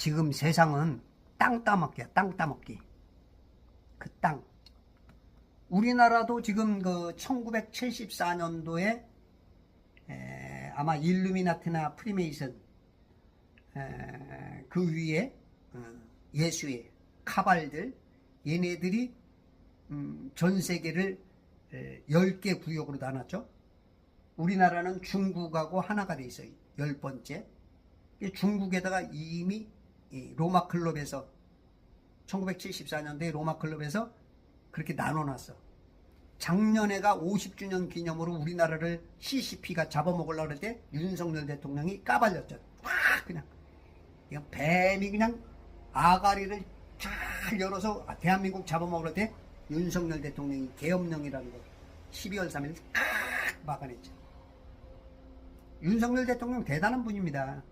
지금 세상은 땅 따먹기야, 땅 따먹기. 그 땅. 우리나라도 지금 그 1974년도에 아마 일루미나티나 프리메이슨 에, 그 위에 어, 예수의 카발들 얘네들이 음, 전 세계를 에, 10개 구역으로 나눴죠. 우리나라는 중국하고 하나가 돼 있어요. 열 번째. 이 중국에다가 이미 이 로마 클럽에서 1974년도에 로마 클럽에서 그렇게 나눠놨어. 작년에가 50주년 기념으로 우리나라를 CCP가 잡아먹으려고 그럴 때 윤석열 대통령이 까발렸죠. 딱 그냥. 그냥 뱀이 그냥 아가리를 잘 열어서 대한민국 잡아먹을 때 윤석열 대통령이 계엄령이라는 거 12월 3일 딱 막아냈죠. 윤석열 대통령 대단한 분입니다.